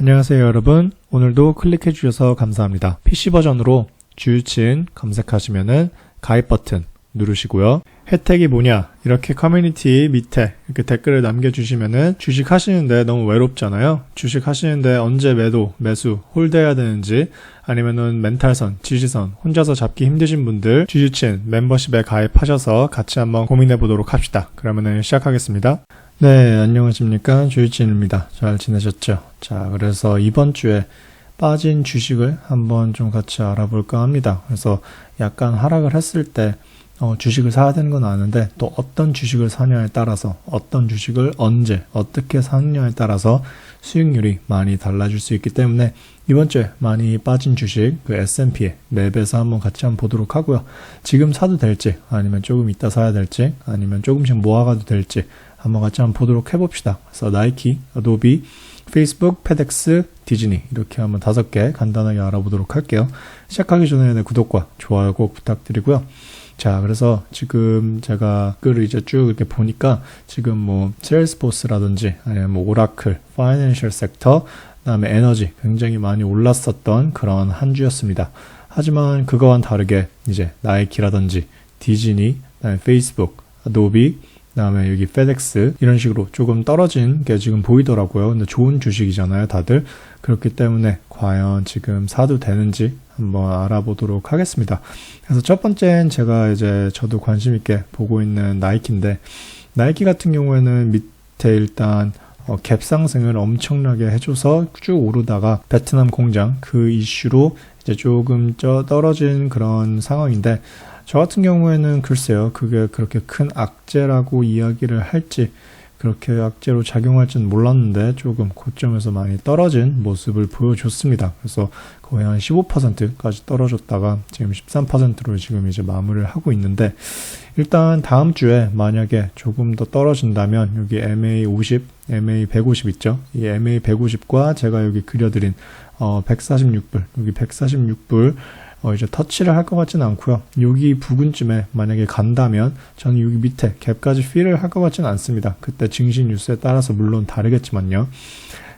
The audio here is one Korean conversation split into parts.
안녕하세요 여러분. 오늘도 클릭해 주셔서 감사합니다. PC 버전으로 주유친 검색하시면은 가입 버튼 누르시고요. 혜택이 뭐냐? 이렇게 커뮤니티 밑에 이렇게 댓글을 남겨주시면은 주식 하시는데 너무 외롭잖아요. 주식 하시는데 언제 매도 매수 홀드해야 되는지 아니면은 멘탈선 지지선 혼자서 잡기 힘드신 분들 주주친 멤버십에 가입하셔서 같이 한번 고민해 보도록 합시다. 그러면은 시작하겠습니다 네, 안녕하십니까. 주유진입니다. 잘 지내셨죠? 자, 그래서 이번 주에 빠진 주식을 한번 좀 같이 알아볼까 합니다. 그래서 약간 하락을 했을 때, 어, 주식을 사야 되는 건 아는데, 또 어떤 주식을 사냐에 따라서, 어떤 주식을 언제, 어떻게 사느냐에 따라서 수익률이 많이 달라질 수 있기 때문에, 이번 주에 많이 빠진 주식, 그 S&P의 맵에서 한번 같이 한번 보도록 하고요. 지금 사도 될지, 아니면 조금 이따 사야 될지, 아니면 조금씩 모아가도 될지, 한번 같이 한번 보도록 해봅시다. 그래서 나이키, 아도비, 페이스북, 페덱스, 디즈니 이렇게 한번 다섯 개 간단하게 알아보도록 할게요. 시작하기 전에는 구독과 좋아요 꼭 부탁드리고요. 자, 그래서 지금 제가 글을 이제 쭉 이렇게 보니까 지금 뭐 세일스포스라든지 아니면 뭐 오라클, 파이낸셜 섹터, 그다음에 에너지 굉장히 많이 올랐었던 그런 한 주였습니다. 하지만 그거와는 다르게 이제 나이키라든지 디즈니, 그다음에 페이스북, 아도비, 그다음에 여기 페덱스 이런 식으로 조금 떨어진 게 지금 보이더라고요. 근데 좋은 주식이잖아요, 다들. 그렇기 때문에 과연 지금 사도 되는지 한번 알아보도록 하겠습니다. 그래서 첫 번째는 제가 이제 저도 관심 있게 보고 있는 나이키인데 나이키 같은 경우에는 밑에 일단 어, 갭 상승을 엄청나게 해줘서 쭉 오르다가 베트남 공장 그 이슈로 이제 조금 쪄 떨어진 그런 상황인데 저 같은 경우에는 글쎄요, 그게 그렇게 큰 악재라고 이야기를 할지, 그렇게 악재로 작용할지는 몰랐는데 조금 고점에서 많이 떨어진 모습을 보여줬습니다. 그래서 거의 한 15%까지 떨어졌다가 지금 13%로 지금 이제 마무리를 하고 있는데 일단 다음 주에 만약에 조금 더 떨어진다면 여기 MA 50, MA 150 있죠? 이 MA 150과 제가 여기 그려드린 어 146불, 여기 146불 어, 이제 터치를 할 것 같지는 않고요. 여기 부근쯤에 만약에 간다면 저는 여기 밑에 갭까지 필을 할 것 같지는 않습니다. 그때 증시 뉴스에 따라서 물론 다르겠지만요.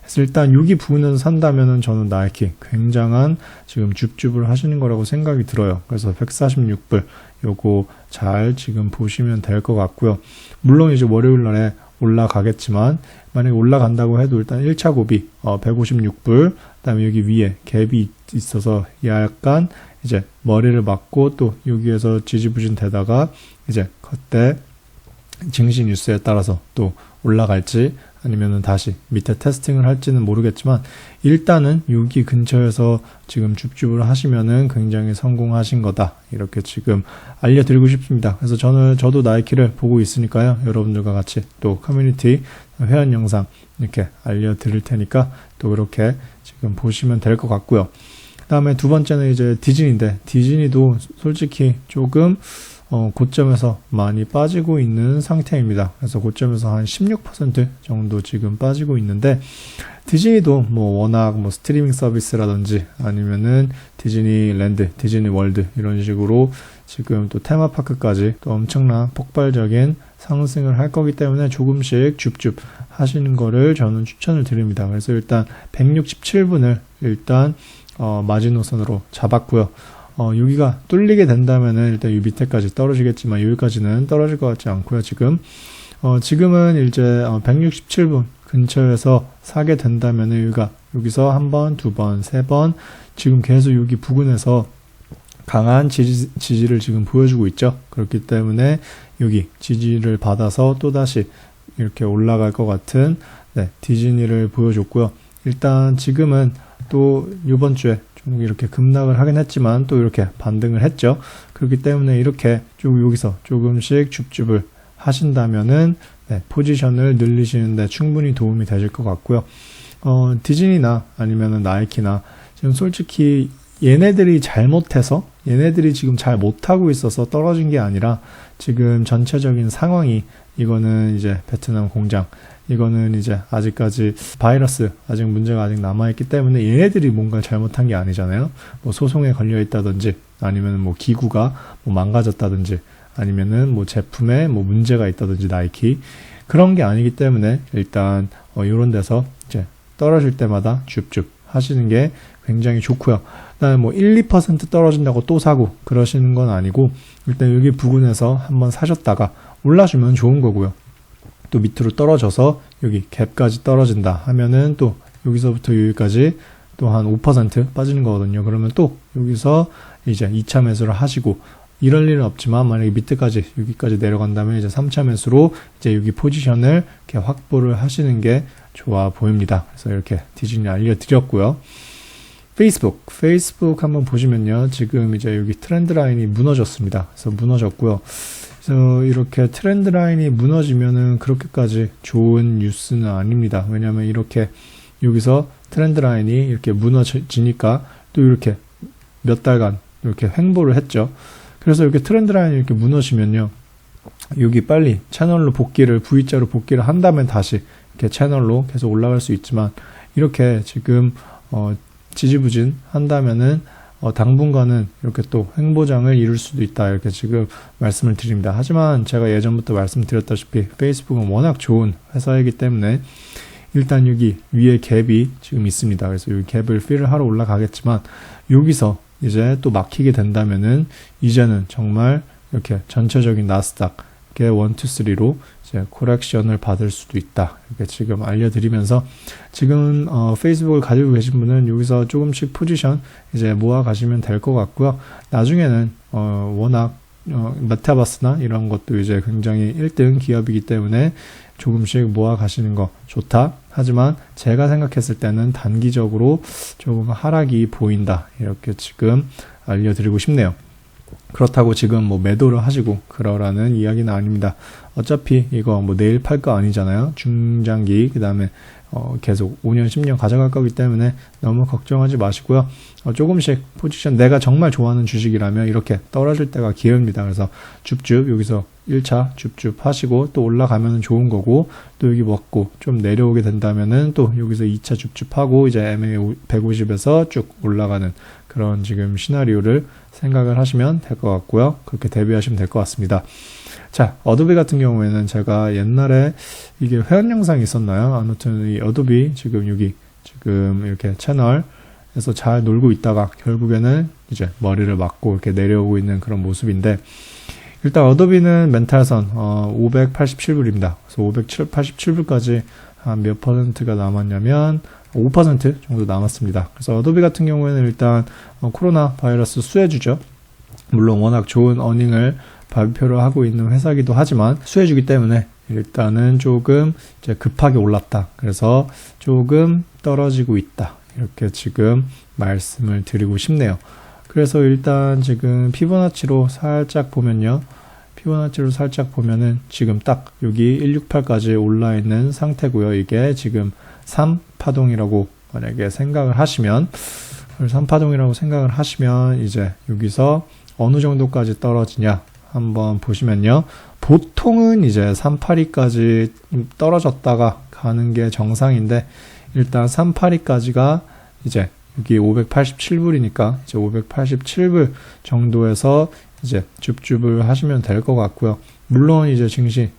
그래서 일단 여기 부근에서 산다면은 저는 나이키 굉장한 지금 줍줍을 하시는 거라고 생각이 들어요. 그래서 146불 요거 잘 지금 보시면 될 것 같고요. 물론 이제 월요일 날에 올라가겠지만 만약에 올라간다고 해도 일단 1차 고비 어 156불 그다음에 여기 위에 갭이 있어서 약간 이제 머리를 맞고 또 여기에서 지지부진 되다가 이제 그때 증시 뉴스에 따라서 또 올라갈지 아니면은 다시 밑에 테스팅을 할지는 모르겠지만 일단은 여기 근처에서 지금 줍줍을 하시면은 굉장히 성공하신 거다 이렇게 지금 알려드리고 싶습니다. 그래서 저는 저도 나이키를 보고 있으니까요 여러분들과 같이 또 커뮤니티 회원 영상 이렇게 알려드릴 테니까 또 그렇게 지금 보시면 될 것 같고요. 다음에 두 번째는 이제 디즈니인데 디즈니도 솔직히 조금 어, 고점에서 많이 빠지고 있는 상태입니다. 그래서 고점에서 한 16% 정도 지금 빠지고 있는데 디즈니도 뭐 워낙 뭐 스트리밍 서비스라든지 아니면은 디즈니 랜드, 디즈니 월드 이런 식으로 지금 또 테마파크까지 또 엄청난 폭발적인 상승을 할 거기 때문에 조금씩 줍줍 하시는 거를 저는 추천을 드립니다. 그래서 일단 167분을 일단 어, 마지노선으로 잡았고요. 어, 여기가 뚫리게 된다면은 일단 이 밑에까지 떨어지겠지만 여기까지는 떨어질 것 같지 않고요. 지금 어, 지금은 이제 어, 167분 근처에서 사게 된다면은 여기가 여기서 한 번, 두 번, 세 번 지금 계속 여기 부근에서 강한 지지, 지지를 지금 보여주고 있죠. 그렇기 때문에 여기 지지를 받아서 또다시 이렇게 올라갈 것 같은 네, 디즈니를 보여줬고요. 일단 지금은 또 이번 주에 좀 이렇게 급락을 하긴 했지만 또 이렇게 반등을 했죠. 그렇기 때문에 이렇게 좀 여기서 조금씩 줍줍을 하신다면은 네, 포지션을 늘리시는데 충분히 도움이 되실 것 같고요. 어, 디즈니나 아니면은 나이키나 지금 솔직히 얘네들이 잘못해서 얘네들이 지금 잘 못하고 있어서 떨어진 게 아니라 지금 전체적인 상황이 이거는 이제 베트남 공장 이거는 이제 아직까지 바이러스 아직 문제가 아직 남아있기 때문에 얘네들이 뭔가를 잘못한 게 아니잖아요. 뭐 소송에 걸려 있다든지 아니면 뭐 기구가 뭐 망가졌다든지 아니면은 뭐 제품에 뭐 문제가 있다든지 나이키 그런 게 아니기 때문에 일단 어 이런 데서 이제 떨어질 때마다 줍줍 하시는 게 굉장히 좋고요. 그다음에 뭐 1, 2% 떨어진다고 또 사고 그러시는 건 아니고 일단 여기 부근에서 한번 사셨다가 올라주면 좋은 거고요. 또 밑으로 떨어져서 여기 갭까지 떨어진다 하면은 또 여기서부터 여기까지 또 한 5% 빠지는 거거든요. 그러면 또 여기서 이제 2차 매수를 하시고 이럴 일은 없지만 만약에 밑에까지 여기까지 내려간다면 이제 3차 매수로 이제 여기 포지션을 이렇게 확보를 하시는 게 좋아 보입니다. 그래서 이렇게 디즈니 알려드렸고요. 페이스북, 페이스북 한번 보시면요. 지금 이제 여기 트렌드 라인이 무너졌습니다. 그래서 무너졌고요. 그래서 이렇게 트렌드 라인이 무너지면은 그렇게까지 좋은 뉴스는 아닙니다. 왜냐하면 이렇게 여기서 트렌드 라인이 이렇게 무너지니까 또 이렇게 몇 달간 이렇게 횡보를 했죠. 그래서 이렇게 트렌드 라인이 이렇게 무너지면요. 여기 빨리 채널로 복귀를 V자로 복귀를 한다면 다시 이렇게 채널로 계속 올라갈 수 있지만 이렇게 지금 어 지지부진 한다면은 어 당분간은 이렇게 또 횡보장을 이룰 수도 있다 이렇게 지금 말씀을 드립니다. 하지만 제가 예전부터 말씀드렸다시피 페이스북은 워낙 좋은 회사이기 때문에 일단 여기 위에 갭이 지금 있습니다. 그래서 여기 갭을 필을 하러 올라가겠지만 여기서 이제 또 막히게 된다면은 이제는 정말 이렇게 전체적인 나스닥의 1, 2, 3로 이제 코렉션을 받을 수도 있다. 이렇게 지금 알려드리면서 지금 어, 페이스북을 가지고 계신 분은 여기서 조금씩 포지션 이제 모아 가시면 될 것 같고요. 나중에는 어, 워낙 어, 메타버스나 이런 것도 이제 굉장히 1등 기업이기 때문에 조금씩 모아 가시는 거 좋다. 하지만 제가 생각했을 때는 단기적으로 조금 하락이 보인다. 이렇게 지금 알려드리고 싶네요. 그렇다고 지금 뭐 매도를 하시고 그러라는 이야기는 아닙니다. 어차피 이거 뭐 내일 팔 거 아니잖아요. 중장기 그 다음에 어 계속 5년 10년 가져갈 거기 때문에 너무 걱정하지 마시고요. 어 조금씩 포지션 내가 정말 좋아하는 주식이라면 이렇게 떨어질 때가 기회입니다. 그래서 줍줍 여기서 1차 줍줍 하시고 또 올라가면 좋은 거고 또 여기 먹고 좀 내려오게 된다면은 또 여기서 2차 줍줍 하고 이제 MA 150에서 쭉 올라가는 그런 지금 시나리오를 생각을 하시면 될 것 같고요. 그렇게 대비하시면 될 것 같습니다. 자, 어도비 같은 경우에는 제가 옛날에 이게 회원 영상이 있었나요? 아무튼 이 어도비 지금 여기 지금 이렇게 채널에서 잘 놀고 있다가 결국에는 이제 머리를 맞고 이렇게 내려오고 있는 그런 모습인데 일단 어도비는 멘탈선 어, 587불입니다. 그래서 587불까지 한 몇 퍼센트가 남았냐면 5% 정도 남았습니다. 그래서 어도비 같은 경우에는 일단 어, 코로나 바이러스 수혜주죠. 물론 워낙 좋은 어닝을 발표를 하고 있는 회사기도 하지만 수혜주기 때문에 일단은 조금 급하게 올랐다. 그래서 조금 떨어지고 있다. 이렇게 지금 말씀을 드리고 싶네요. 그래서 일단 지금 피보나치로 살짝 보면요. 피보나치로 살짝 보면은 지금 딱 여기 168까지 올라 있는 상태고요. 이게 지금 3파동이라고 만약에 생각을 하시면 3파동이라고 생각을 하시면 이제 여기서 어느 정도까지 떨어지냐 한번 보시면요. 보통은 이제 382까지 떨어졌다가 가는 게 정상인데 일단 382까지가 이제 여기 587불이니까 이제 587불 정도에서 이제 줍줍을 하시면 될 것 같고요. 물론 이제 증시에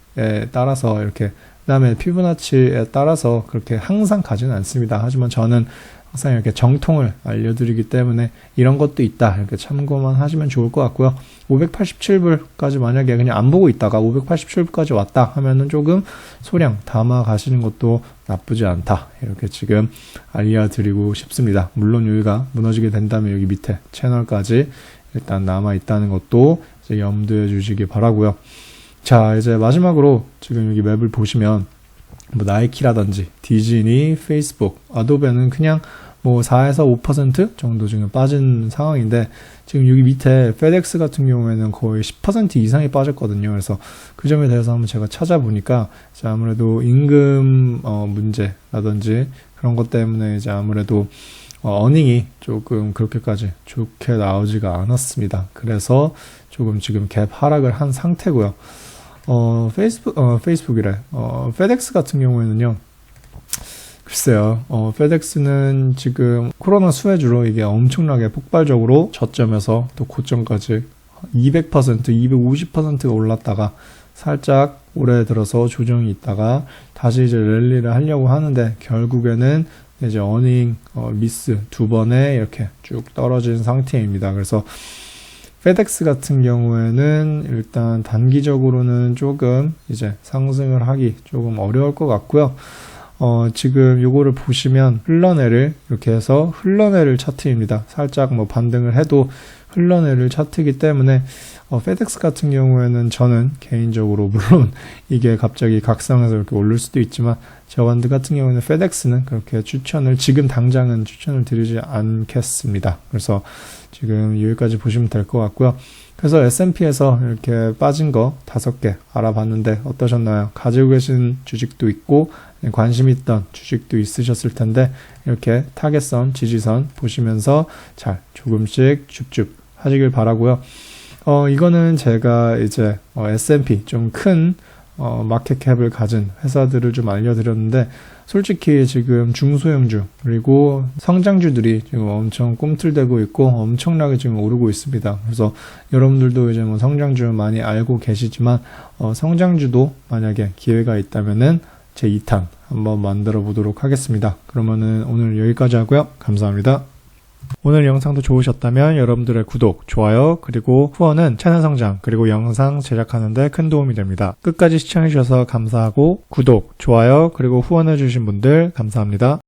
따라서 이렇게 그다음에 피부나치에 따라서 그렇게 항상 가지는 않습니다. 하지만 저는 항상 이렇게 정통을 알려드리기 때문에 이런 것도 있다 이렇게 참고만 하시면 좋을 것 같고요. 587불까지 만약에 그냥 안 보고 있다가 587불까지 왔다 하면은 조금 소량 담아 가시는 것도 나쁘지 않다 이렇게 지금 알려드리고 싶습니다. 물론 여기가 무너지게 된다면 여기 밑에 채널까지 일단 남아 있다는 것도 염두에 주시기 바라고요. 자 이제 마지막으로 지금 여기 맵을 보시면 뭐 나이키라든지 디즈니, 페이스북, 아도베는 그냥 뭐 4에서 5% 정도 지금 빠진 상황인데 지금 여기 밑에 페덱스 같은 경우에는 거의 10% 이상이 빠졌거든요. 그래서 그 점에 대해서 한번 제가 찾아보니까 아무래도 임금 어 문제라든지 그런 것 때문에 이제 아무래도 어, 어닝이 조금 그렇게까지 좋게 나오지가 않았습니다. 그래서 조금 지금 갭 하락을 한 상태고요. 어, 페이스북, 어, 페이스북이래. 어, 페덱스 같은 경우에는요. 글쎄요, 어, 페덱스는 지금 코로나 수혜주로 이게 엄청나게 폭발적으로 저점에서 또 고점까지 200%, 250%가 올랐다가 살짝 올해 들어서 조정이 있다가 다시 이제 랠리를 하려고 하는데 결국에는 이제 어닝 어, 미스 두 번에 이렇게 쭉 떨어진 상태입니다. 그래서 페덱스 같은 경우에는 일단 단기적으로는 조금 이제 상승을 하기 조금 어려울 것 같고요. 어, 지금 요거를 보시면 흘러내릴 이렇게 해서 흘러내릴 차트입니다. 살짝 뭐 반등을 해도 흘러내릴 차트이기 때문에 어, 페덱스 같은 경우에는 저는 개인적으로 물론 이게 갑자기 각성해서 이렇게 오를 수도 있지만 저반드 같은 경우에는 페덱스는 그렇게 추천을 지금 당장은 추천을 드리지 않겠습니다. 그래서 지금 여기까지 보시면 될 것 같고요. 그래서 S&P에서 이렇게 빠진 거 다섯 개 알아봤는데 어떠셨나요? 가지고 계신 주식도 있고 관심 있던 주식도 있으셨을 텐데 이렇게 타겟선, 지지선 보시면서 잘 조금씩 줍줍 하시길 바라고요. 어, 이거는 제가 이제 어, S&P 좀큰 어, 마켓캡을 가진 회사들을 좀 알려드렸는데 솔직히 지금 중소형주 그리고 성장주들이 지금 엄청 꿈틀대고 있고 엄청나게 지금 오르고 있습니다. 그래서 여러분들도 이제 뭐 성장주 많이 알고 계시지만 어, 성장주도 만약에 기회가 있다면은 제 2탄 한번 만들어 보도록 하겠습니다. 그러면은 오늘 여기까지 하고요. 감사합니다. 오늘 영상도 좋으셨다면 여러분들의 구독, 좋아요, 그리고 후원은 채널 성장, 그리고 영상 제작하는데 큰 도움이 됩니다. 끝까지 시청해주셔서 감사하고 구독, 좋아요, 그리고 후원해주신 분들 감사합니다.